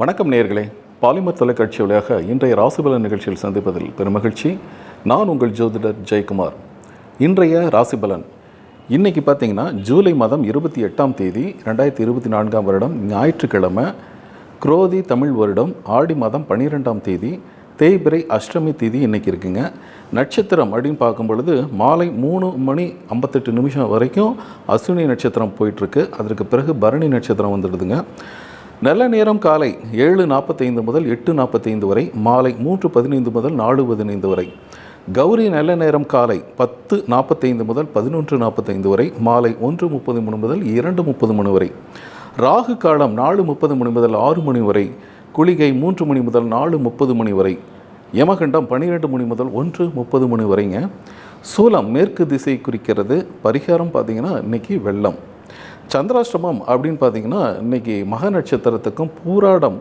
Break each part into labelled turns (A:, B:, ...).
A: வணக்கம் நேர்களே பாலிமர் தொலைக்காட்சி வழியாக இன்றைய ராசிபலன் நிகழ்ச்சியில் சந்திப்பதில் பெருமகிழ்ச்சி. நான் உங்கள் ஜோதிடர் ஜெயக்குமார். இன்றைய ராசிபலன். இன்றைக்கி பார்த்தீங்கன்னா ஜூலை மாதம் இருபத்தி எட்டாம் தேதி ரெண்டாயிரத்தி இருபத்தி நான்காம் வருடம் ஞாயிற்றுக்கிழமை குரோதி தமிழ் வருடம் ஆடி மாதம் பன்னிரெண்டாம் தேதி தேய்பிறை அஷ்டமி தேதி இன்றைக்கி இருக்குங்க. நட்சத்திரம் அப்படின்னு பார்க்கும் பொழுது மாலை மூணு மணி ஐம்பத்தெட்டு நிமிஷம் வரைக்கும் அஸ்வினி நட்சத்திரம் போயிட்டுருக்கு அதற்கு பிறகு பரணி நட்சத்திரம் வந்துடுதுங்க. நல்ல நேரம் காலை ஏழு நாற்பத்தைந்து முதல் எட்டு நாற்பத்தைந்து வரை மாலை மூன்று பதினைந்து முதல் நாலு பதினைந்து வரை. கௌரி நல்ல நேரம் காலை பத்து நாற்பத்தைந்து முதல் பதினொன்று நாற்பத்தைந்து வரை மாலை ஒன்று முப்பது மணி முதல் இரண்டு முப்பது மணி வரை. ராகு காலம் நாலு முப்பது மணி முதல் ஆறு மணி வரை குளிகை மூன்று மணி முதல் நாலு முப்பது மணி வரை. யமகண்டம் பன்னிரெண்டு மணி முதல் ஒன்று முப்பது மணி வரைங்க. சூலம் மேற்கு திசை குறிக்கிறது. பரிகாரம் பார்த்தீங்கன்னா இன்னைக்கு வெள்ளம். சந்திராஷ்டமம் அப்படின்னு பார்த்தீங்கன்னா இன்னைக்கு மக நட்சத்திரத்துக்கும் பூராடம்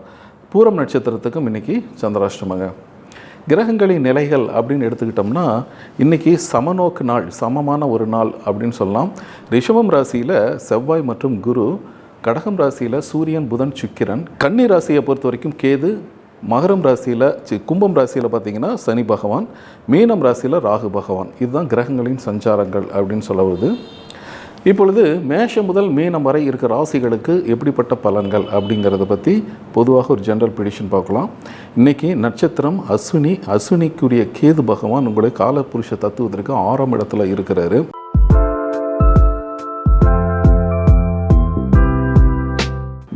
A: பூரம் நட்சத்திரத்துக்கும் இன்னைக்கு சந்திராஷ்டமங்க கிரகங்களின் நிலைகள் அப்படின்னு எடுத்துக்கிட்டோம்னா இன்னைக்கு சமநோக்கு நாள் சமமான ஒரு நாள் அப்படின்னு சொல்லலாம். ரிஷபம் ராசியில் செவ்வாய் மற்றும் குரு கடகம் ராசியில் சூரியன் புதன் சுக்கிரன் கன்னி ராசியை பொறுத்த வரைக்கும் கேது மகரம் ராசியில் சி கும்பம் ராசியில் பார்த்தீங்கன்னா சனி பகவான் மீனம் ராசியில் ராகு பகவான். இதுதான் கிரகங்களின் சஞ்சாரங்கள் அப்படின்னு சொல்ல வருது. இப்பொழுது மேஷம் முதல் மீனம் வரை இருக்கிற ராசிகளுக்கு எப்படிப்பட்ட பலன்கள் அப்படிங்கிறத பற்றி பொதுவாக ஒரு ஜென்ரல் ப்ரிடிஷன் பார்க்கலாம். இன்றைக்கி நட்சத்திரம் அஸ்வினி அஸ்வினிக்குரிய கேது பகவான் உங்களுடைய காலபுருஷ தத்துவத்திற்கு ஆறாம் இடத்துல இருக்கிறாரு.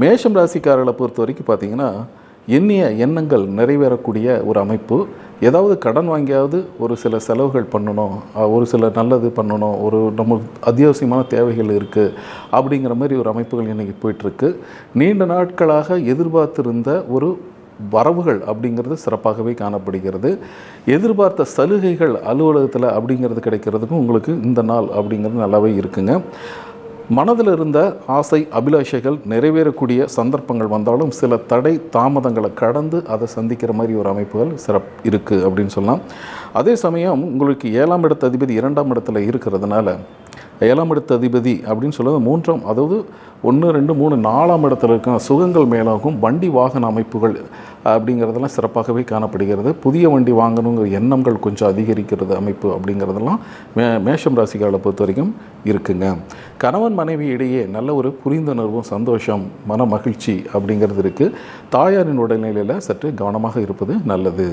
A: மேஷம் ராசிக்காரர்களை பொறுத்த வரைக்கும் பார்த்தீங்கன்னா எண்ணிய எண்ணங்கள் நிறைவேறக்கூடிய ஒரு அமைப்பு. ஏதாவது கடன் வாங்கியாவது ஒரு சில செலவுகள் பண்ணணும் ஒரு சில நல்லது பண்ணணும் ஒரு நம்ம அத்தியாவசியமான தேவைகள் இருக்குது அப்படிங்கிற மாதிரி ஒரு அமைப்புகள் இன்றைக்கி போயிட்டுருக்கு. நீண்ட நாட்களாக எதிர்பார்த்திருந்த ஒரு வரவுகள் அப்படிங்கிறது சிறப்பாகவே காணப்படுகிறது. எதிர்பார்த்த சலுகைகள் அலுவலகத்தில் அப்படிங்கிறது கிடைக்கிறதுக்கும் உங்களுக்கு இந்த நாள் அப்படிங்கிறது நல்லாவே இருக்குங்க. மனதில் இருந்த ஆசை அபிலாஷைகள் நிறைவேறக்கூடிய சந்தர்ப்பங்கள் வந்தாலும் சில தடை தாமதங்களை கடந்து அதை சந்திக்கிற மாதிரி ஒரு அமைப்புகள் சிறப் இருக்குது அப்படின்னு சொல்லலாம். அதே சமயம் உங்களுக்கு ஏழாம் இடத்த அதிபதி இரண்டாம் இடத்துல இருக்கிறதுனால ஏழாம் இடத்த அதிபதி அப்படின்னு சொல்லுவது மூன்றாம் அதாவது ஒன்று ரெண்டு மூணு நாலாம் இடத்துல இருக்க சுகங்கள் மேலாகும் வண்டி வாகன அமைப்புகள் அப்படிங்கிறதெல்லாம் சிறப்பாகவே காணப்படுகிறது. புதிய வண்டி வாங்கணுங்கிற எண்ணங்கள் கொஞ்சம் அதிகரிக்கிறது அமைப்பு அப்படிங்கிறதெல்லாம் மே மேஷம் ராசிக்காரர்களை பொறுத்த வரைக்கும் இருக்குங்க. கணவன் மனைவி இடையே நல்ல ஒரு புரிந்துணர்வும் சந்தோஷம் மன மகிழ்ச்சி அப்படிங்கிறது இருக்குது தாயாரின் உடல்நிலையில் சற்று கவனமாக இருப்பது நல்லது.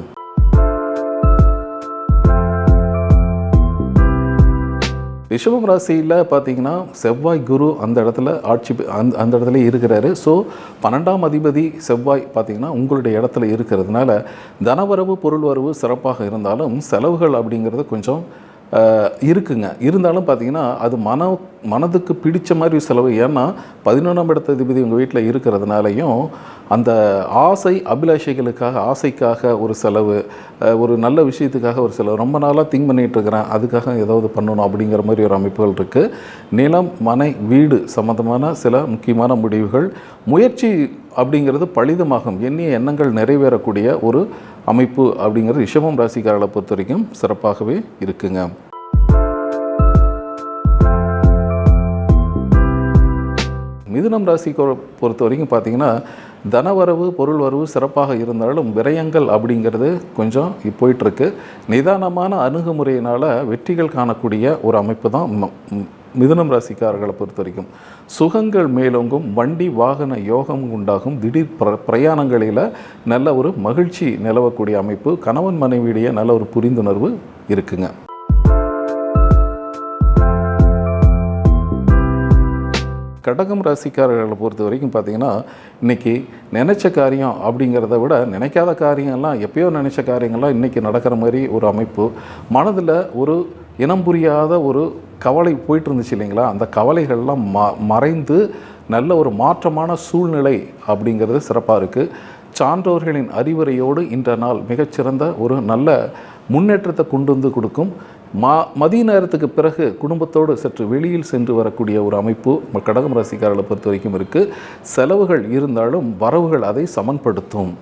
A: ரிஷபம் ராசியில் பார்த்தீங்கன்னா செவ்வாய் குரு அந்த இடத்துல ஆட்சி அந்த அந்த இடத்துல இருக்கிறாரு. ஸோ பன்னெண்டாம் அதிபதி செவ்வாய் பார்த்தீங்கன்னா உங்களுடைய இடத்துல இருக்கிறதுனால தனவரவு பொருள் வரவு சிறப்பாக இருந்தாலும் செலவுகள் அப்படிங்கிறது கொஞ்சம் இருக்குங்க. இருந்தாலும் பார்த்தீங்கன்னா அது மன மனதுக்கு பிடிச்ச மாதிரி செலவு. ஏன்னா பதினொன்றாம் இடத்த அதிபதி உங்கள் வீட்டில் இருக்கிறதுனாலையும் அந்த ஆசை அபிலாஷைகளுக்காக ஆசைக்காக ஒரு செலவு ஒரு நல்ல விஷயத்துக்காக ஒரு செலவு. ரொம்ப நாளாக திங்க் பண்ணிகிட்டு இருக்கிறேன். அதுக்காக ஏதாவது பண்ணணும் அப்படிங்கிற மாதிரி ஒரு அமைப்புகள் இருக்குது நிலம் மனை வீடு சம்மந்தமான சில முக்கியமான முடிவுகள். முயற்சி அப்படிங்கிறது பலிதமாகும். எண்ணிய எண்ணங்கள் நிறைவேறக்கூடிய ஒரு அமைப்பு அப்படிங்கிறது ரிஷபம் ராசிக்காரர்களை பொறுத்த வரைக்கும் சிறப்பாகவே இருக்குங்க. மிதுனம் ராசி பொறுத்த வரைக்கும் பார்த்தீங்கன்னா தனவரவு பொருள் வரவு சிறப்பாக இருந்தாலும் விரயங்கள் அப்படிங்கிறது கொஞ்சம் போயிட்டுருக்கு நிதானமான அணுகுமுறையினால் வெற்றிகள் காணக்கூடிய ஒரு அமைப்பு தான் மிதுனம் ராசிக்காரர்களை பொறுத்த வரைக்கும் சுகங்கள் மேலோங்கும் வண்டி வாகன யோகம் உண்டாகும். திடீர் பிர பிரயாணங்களில் நல்ல ஒரு மகிழ்ச்சி நிலவக்கூடிய அமைப்பு கணவன் மனைவியிடையே நல்ல ஒரு புரிந்துணர்வு இருக்குங்க. கடகம் ராசிக்காரர்களை பொறுத்த வரைக்கும் பார்த்தீங்கன்னா இன்றைக்கி நினச்ச காரியம் அப்படிங்கிறத விட நினைக்காத காரியங்கள்லாம் எப்பயோ நினச்ச காரியங்கள்லாம் இன்றைக்கி நடக்கிற மாதிரி ஒரு அமைப்பு. மனதில் ஒரு இனம் புரியாத ஒரு கவலை போயிட்டு இருந்துச்சு இல்லைங்களா? அந்த கவலைகள்லாம் ம மறைந்து நல்ல ஒரு மாற்றமான சூழ்நிலை அப்படிங்கிறது சிறப்பாக இருக்குது சான்றோர்களின் அறிவுரையோடு இன்ற நாள் மிகச்சிறந்த ஒரு நல்ல முன்னேற்றத்தை கொண்டு வந்து கொடுக்கும். மா மதிய நேரத்துக்கு பிறகு குடும்பத்தோடு சற்று வெளியில் சென்று வரக்கூடிய ஒரு அமைப்பு கடகம் ராசிக்காரர்களை பொறுத்த வரைக்கும் இருக்குது செலவுகள் இருந்தாலும் வரவுகள் அதை சமன்படுத்தும்.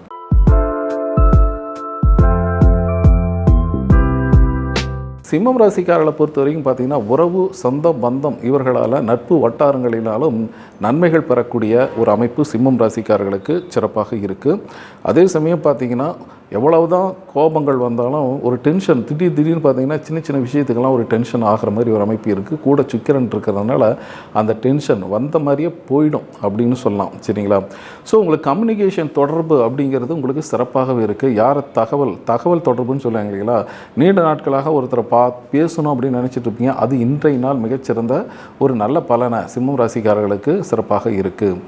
A: சிம்மம் ராசிக்காரர்களை பொறுத்த வரைக்கும் பார்த்தீங்கன்னா உறவு சொந்தம் பந்தம் இவர்களால் நட்பு வட்டாரங்களினாலும் நன்மைகள் பெறக்கூடிய ஒரு அமைப்பு சிம்மம் ராசிக்காரர்களுக்கு சிறப்பாக இருக்குது அதே சமயம் பார்த்தீங்கன்னா எவ்வளவுதான் கோபங்கள் வந்தாலும் ஒரு டென்ஷன் திடீர் திடீர்னு பார்த்தீங்கன்னா சின்ன சின்ன விஷயத்துக்கெல்லாம் ஒரு டென்ஷன் ஆகிற மாதிரி ஒரு அமைப்பு இருக்குது கூட சுக்கிரன் இருக்கிறதுனால அந்த டென்ஷன் வந்த மாதிரியே போயிடும் அப்படின்னு சொல்லலாம். சரிங்களா? ஸோ உங்களுக்கு கம்யூனிகேஷன் தொடர்பு அப்படிங்கிறது உங்களுக்கு சிறப்பாகவே இருக்குது யாரை தகவல் தகவல் தொடர்புன்னு சொல்லுவாங்க இல்லைங்களா? நீண்ட நாட்களாக ஒருத்தரை பா பேசணும் அப்படின்னு நினச்சிட்டு இருப்பீங்க அது இன்றைய நாள் மிகச்சிறந்த ஒரு நல்ல பலனை சிம்மம் ராசிக்காரர்களுக்கு சிறப்பாக இருக்குது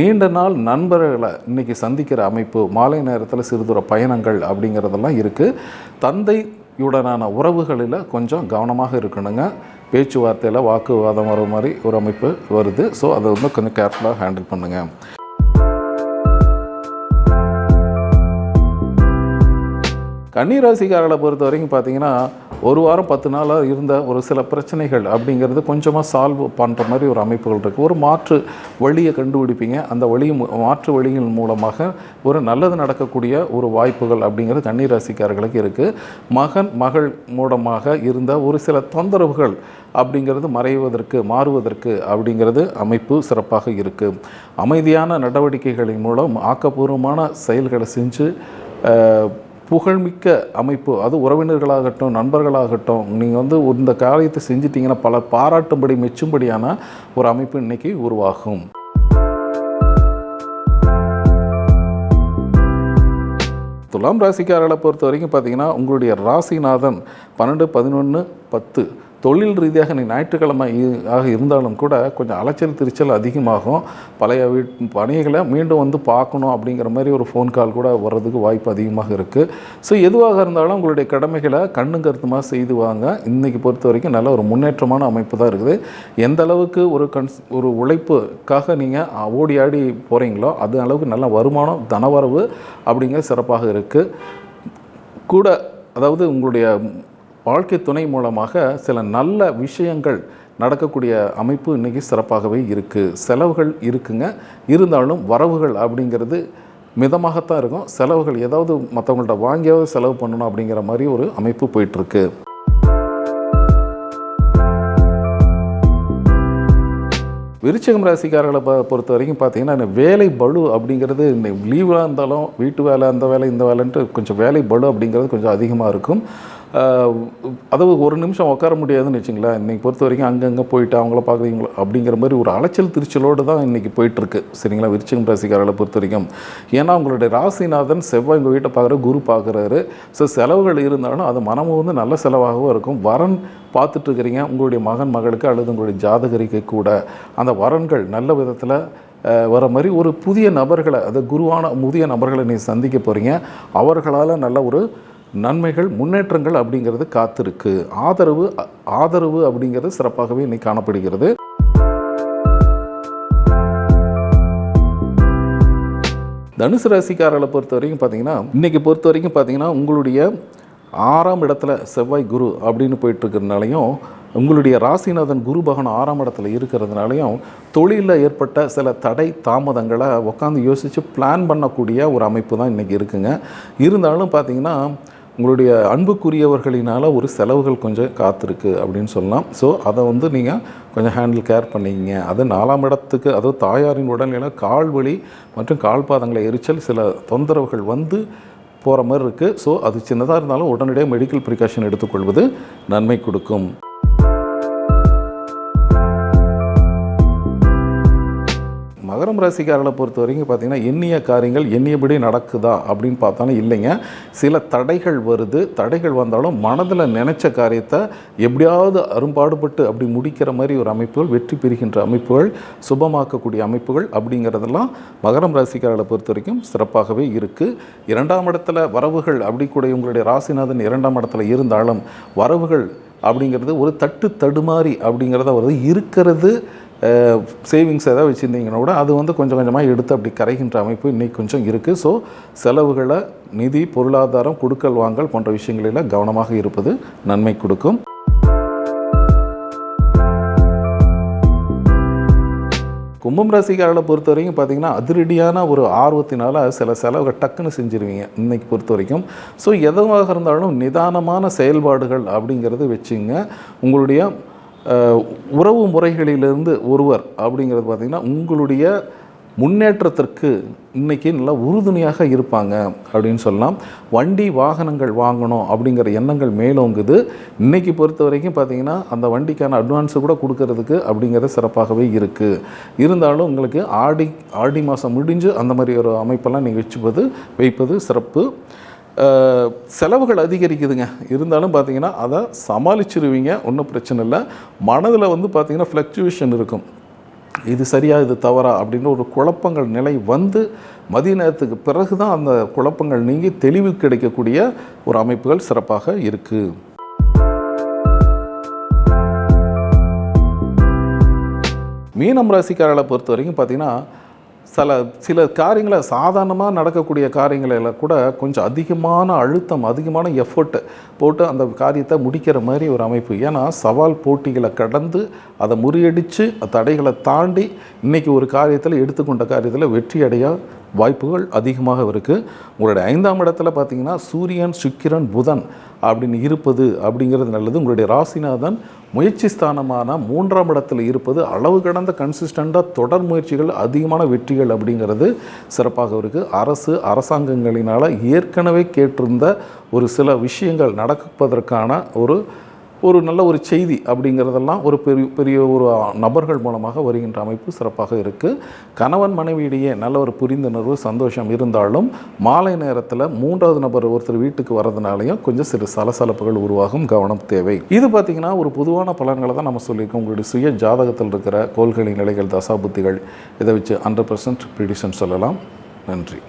A: நீண்ட நாள் நண்பர்களை இன்றைக்கி சந்திக்கிற அமைப்பு மாலை நேரத்தில் சிறுதூர பயணங்கள் அப்படிங்கிறதெல்லாம் இருக்குது தந்தையுடனான உறவுகளில் கொஞ்சம் கவனமாக இருக்கணுங்க. பேச்சுவார்த்தையில் வாக்குவாதம் வர மாதிரி ஒரு அமைப்பு வருது. ஸோ அதை வந்து கொஞ்சம் கேர்ஃபுல்லாக ஹேண்டில் பண்ணுங்கள் கன்னிராசிக்காரர்களை பொறுத்த வரைக்கும் பார்த்தீங்கன்னா ஒரு வாரம் பத்து நாளாக இருந்த ஒரு சில பிரச்சனைகள் அப்படிங்கிறது கொஞ்சமாக சால்வ் பண்ணுற மாதிரி ஒரு அமைப்புகள் இருக்குது ஒரு மாற்று வழியை கண்டுபிடிப்பீங்க. அந்த வழி மாற்று வழியின் மூலமாக ஒரு நல்லது நடக்கக்கூடிய ஒரு வாய்ப்புகள் அப்படிங்கிறது கன்னிராசிக்காரர்களுக்கு இருக்குது மகன் மகள் மூலமாக இருந்த ஒரு சில தொந்தரவுகள் அப்படிங்கிறது மறைவதற்கு மாறுவதற்கு அப்படிங்கிறது அமைப்பு சிறப்பாக இருக்குது அமைதியான நடவடிக்கைகளின் மூலம் ஆக்கப்பூர்வமான செயல்களை செஞ்சு புகழ்மிக்க அமைப்பு. அது உறவினர்களாகட்டும் நண்பர்களாகட்டும் நீங்கள் வந்து இந்த காரியத்தை செஞ்சிட்டிங்கன்னா பல பாராட்டும்படி மெச்சும்படியான ஒரு அமைப்பு இன்னைக்கு உருவாகும். துலாம் ராசிக்காரர்களை பொறுத்த வரைக்கும் பார்த்தீங்கன்னா உங்களுடைய ராசிநாதன் பன்னெண்டு பதினொன்று பத்து தொழில் ரீதியாக நீ ஞாயிற்றுக்கிழமை ஆக இருந்தாலும் கூட கொஞ்சம் அலைச்சல் திருச்சல் அதிகமாகும். பழைய வீட் பணிகளை மீண்டும் வந்து பார்க்கணும் அப்படிங்கிற மாதிரி ஒரு ஃபோன் கால் கூட வர்றதுக்கு வாய்ப்பு அதிகமாக இருக்குது ஸோ எதுவாக இருந்தாலும் உங்களுடைய கடமைகளை கண்ணும் கருத்துமாக செய்து வாங்க. இன்றைக்கி பொறுத்த வரைக்கும் நல்ல ஒரு முன்னேற்றமான அமைப்பு தான் இருக்குது. எந்த அளவுக்கு ஒரு கன்ஸ் ஒரு உழைப்புக்காக நீங்கள் ஓடி ஆடி போகிறீங்களோ அது அளவுக்கு நல்ல வருமானம் தனவரவு அப்படிங்கிற சிறப்பாக இருக்குது கூட அதாவது உங்களுடைய வாழ்க்கை துணை மூலமாக சில நல்ல விஷயங்கள் நடக்கக்கூடிய அமைப்பு இன்றைக்கி சிறப்பாகவே இருக்குது செலவுகள் இருக்குங்க. இருந்தாலும் வரவுகள் அப்படிங்கிறது மிதமாகத்தான் இருக்கும். செலவுகள் ஏதாவது மற்றவங்கள்ட்ட வாங்கியாவது செலவு பண்ணணும் அப்படிங்கிற மாதிரி ஒரு அமைப்பு போயிட்டுருக்கு. விருச்சிகம் ராசிக்காரர்களை ப பொறுத்த வரைக்கும் பார்த்தீங்கன்னா வேலை பளு அப்படிங்கிறது லீவாக இருந்தாலும் வீட்டு வேலை அந்த வேலை இந்த வேலைன்ட்டு கொஞ்சம் வேலை பளு அப்படிங்கிறது கொஞ்சம் அதிகமாக இருக்கும். அதாவது ஒரு நிமிஷம் உட்கார முடியாதுன்னு வச்சுங்களேன். இன்றைக்கி பொறுத்த வரைக்கும் அங்கங்கே போயிட்டு அவங்கள பார்க்குறீங்களோ அப்படிங்கிற மாதிரி ஒரு அலைச்சல் திருச்சலோடு தான் இன்றைக்கி போயிட்டுருக்கு. சரிங்களா? விருச்சிகம் ராசிக்காரர்களை பொறுத்த வரைக்கும். ஏன்னா உங்களுடைய ராசிநாதன் செவ்வாய் உங்கள் வீட்டை பார்க்குற குரு பார்க்குறாரு. ஸோ செலவுகள் இருந்தாலும் அது மனமும் வந்து நல்ல செலவாகவும் இருக்கும். வரன் பார்த்துட்டு இருக்கிறீங்க உங்களுடைய மகன் மகளுக்கு அல்லது உங்களுடைய ஜாதகரிக்கு கூட. அந்த வரன்கள் நல்ல விதத்தில் வர மாதிரி ஒரு புதிய நபர்களை அது குருவான புதிய நபர்களை நீ சந்திக்க போகிறீங்க அவர்களால் நல்ல ஒரு நன்மைகள் முன்னேற்றங்கள் அப்படிங்கிறது காத்திருக்கு. ஆதரவு ஆதரவு அப்படிங்கிறது சிறப்பாகவே இன்னைக்கு காணப்படுகிறது. தனுசு ராசிக்காரர்களை பொறுத்த வரைக்கும் பார்த்தீங்கன்னா இன்றைக்கி பொறுத்த வரைக்கும் பார்த்தீங்கன்னா உங்களுடைய ஆறாம் இடத்துல செவ்வாய் குரு அப்படின்னு போயிட்டுருக்கிறதுனாலையும் உங்களுடைய ராசிநாதன் குரு பகவான் ஆறாம் இடத்துல இருக்கிறதுனாலையும் தொழிலில் ஏற்பட்ட சில தடை தாமதங்களை உட்காந்து யோசித்து பிளான் பண்ணக்கூடிய ஒரு அமைப்பு தான் இன்றைக்கி இருக்குங்க. இருந்தாலும் பார்த்தீங்கன்னா உங்களுடைய அன்புக்குரியவர்களினால் ஒரு செலவுகள் கொஞ்சம் காத்திருக்கு அப்படின்னு சொல்லலாம். ஸோ அதை வந்து நீங்கள் கொஞ்சம் ஹேண்டில் கேர் பண்ணிக்கிங்க. அது நாலாம் இடத்துக்கு அதாவது தாயாரின் உடல்நிலை கால் வலி மற்றும் கால் பாதங்களை எரிச்சல் சில தொந்தரவுகள் வந்து போகிற மாதிரி இருக்குது ஸோ அது சின்னதாக இருந்தாலும் உடனடியாக மெடிக்கல் ப்ரிகாஷன் எடுத்துக்கொள்வது நன்மை கொடுக்கும். மகரம் ராசிக்காரர்களை பொறுத்த வரைக்கும் பார்த்தீங்கன்னா எண்ணிய காரியங்கள் எண்ணியபடி நடக்குதா அப்படின்னு பார்த்தாலும் இல்லைங்க. சில தடைகள் வருது. தடைகள் வந்தாலும் மனதில் நினைச்ச காரியத்தை எப்படியாவது அரும்பாடுபட்டு அப்படி முடிக்கிற மாதிரி ஒரு அமைப்புகள் வெற்றி பெறுகின்ற அமைப்புகள் சுபமாக்கக்கூடிய அமைப்புகள் அப்படிங்கிறதெல்லாம் மகரம் ராசிக்காரர்களை பொறுத்த வரைக்கும் சிறப்பாகவே இருக்குது இரண்டாம் இடத்துல வரவுகள் அப்படி கூட உங்களுடைய ராசிநாதன் இரண்டாம் இடத்துல இருந்தாலும் வரவுகள் அப்படிங்கிறது ஒரு தட்டு தடுமாறி அப்படிங்கிறத வருது இருக்கிறது. சேவிங்ஸ் ஏதாவது வச்சுருந்தீங்கன்னா கூட அது வந்து கொஞ்சம் கொஞ்சமாக எடுத்து அப்படி கரைகின்ற அமைப்பு இன்றைக்கி கொஞ்சம் இருக்குது ஸோ செலவுகளை நிதி பொருளாதாரம் கொடுக்கல் வாங்கல் போன்ற விஷயங்களில் கவனமாக இருப்பது நன்மை கொடுக்கும். கும்பம் ராசிக்காரர்களை பொறுத்த வரைக்கும் பார்த்தீங்கன்னா அதிரடியான ஒரு ஆர்வத்தினால் சில செலவுகள் டக்குன்னு செஞ்சுருவீங்க இன்றைக்கி பொறுத்த வரைக்கும் ஸோ எதுவாக இருந்தாலும் நிதானமான செயல்பாடுகள் அப்படிங்கிறது வச்சுங்க. உங்களுடைய உறவு முறைகளிலிருந்து ஒருவர் அப்படிங்கிறது பார்த்திங்கன்னா உங்களுடைய முன்னேற்றத்திற்கு இன்றைக்கி நல்லா உறுதுணையாக இருப்பாங்க அப்படின்னு சொல்லலாம். வண்டி வாகனங்கள் வாங்கணும் அப்படிங்கிற எண்ணங்கள் மேலோங்குது. இன்றைக்கி பொறுத்த வரைக்கும் பார்த்தீங்கன்னா அந்த வண்டிக்கான அட்வான்ஸு கூட கொடுக்கறதுக்கு அப்படிங்கிறது சிறப்பாகவே இருக்குது இருந்தாலும் உங்களுக்கு ஆடி ஆடி மாதம் முடிஞ்சு அந்த மாதிரி ஒரு அமைப்பெல்லாம் நீங்கள் வச்சுப்பது வைப்பது சிறப்பு. செலவுகள் அதிகரிக்குதுங்க. இருந்தாலும் பார்த்தீங்கன்னா அதை சமாளிச்சிருவீங்க. ஒன்றும் பிரச்சனை இல்லை. மனதில் வந்து பார்த்திங்கன்னா ஃப்ளக்சுவேஷன் இருக்கும். இது சரியா இது தவறா அப்படின்னு ஒரு குழப்பங்கள் நிலை வந்து மதிய நேரத்துக்கு பிறகு தான் அந்த குழப்பங்கள் நீங்கி தெளிவு கிடைக்கக்கூடிய ஒரு அமைப்புகள் சிறப்பாக இருக்குது மீனம் ராசிக்காரர்களை பொறுத்த வரைக்கும் பார்த்தீங்கன்னா சில சில காரியங்களை சாதாரணமாக நடக்கக்கூடிய காரியங்களில் கூட கொஞ்சம் அதிகமான அழுத்தம் அதிகமான எஃபர்ட் போட்டு அந்த காரியத்தை முடிக்கிற மாதிரி ஒரு அமைப்பு. ஏன்னா சவால் போட்டிகளை கடந்து அதை முறியடித்து தடைகளை தாண்டி இன்றைக்கி ஒரு காரியத்தில் எடுத்துக்கொண்ட காரியத்தில் வெற்றி அடைய வாய்ப்புகள் அதிகமாக இருக்குது உங்களுடைய ஐந்தாம் இடத்துல பார்த்தீங்கன்னா சூரியன் சுக்கிரன் புதன் அப்படின்னு இருப்பது அப்படிங்கிறது நல்லது. உங்களுடைய ராசிநாதன் முயற்சி ஸ்தானமான மூன்றாம் இடத்தில் இருப்பது அளவு கடந்த கன்சிஸ்டண்ட்டாக தொடர் முயற்சிகள் அதிகமான வெற்றிகள் அப்படிங்கிறது சிறப்பாக இருக்குது அரசு அரசாங்கங்களினால் ஏற்கனவே கேட்டிருந்த ஒரு சில விஷயங்கள் நடப்பதற்கான ஒரு ஒரு நல்ல ஒரு செய்தி அப்படிங்கிறதெல்லாம் ஒரு பெரிய பெரிய ஒரு நபர்கள் மூலமாக வருகின்ற அமைப்பு சிறப்பாக இருக்குது கணவன் மனைவியிடையே நல்ல ஒரு புரிந்துணர்வு சந்தோஷம் இருந்தாலும் மாலை நேரத்தில் மூன்றாவது நபர் ஒருத்தர் வீட்டுக்கு வர்றதுனாலையும் கொஞ்சம் சிறு சலசலப்புகள் உருவாகும் கவனம் தேவை. இது பார்த்திங்கன்னா ஒரு பொதுவான பலன்களை தான் நம்ம சொல்லியிருக்கோம். உங்களுடைய சுய ஜாதகத்தில் இருக்கிற கோள்களின் நிலைகள் தசாபுத்திகள் இதை வச்சு ஹண்ட்ரட் பர்சன்ட் ப்ரிடிஷன் சொல்லலாம். நன்றி.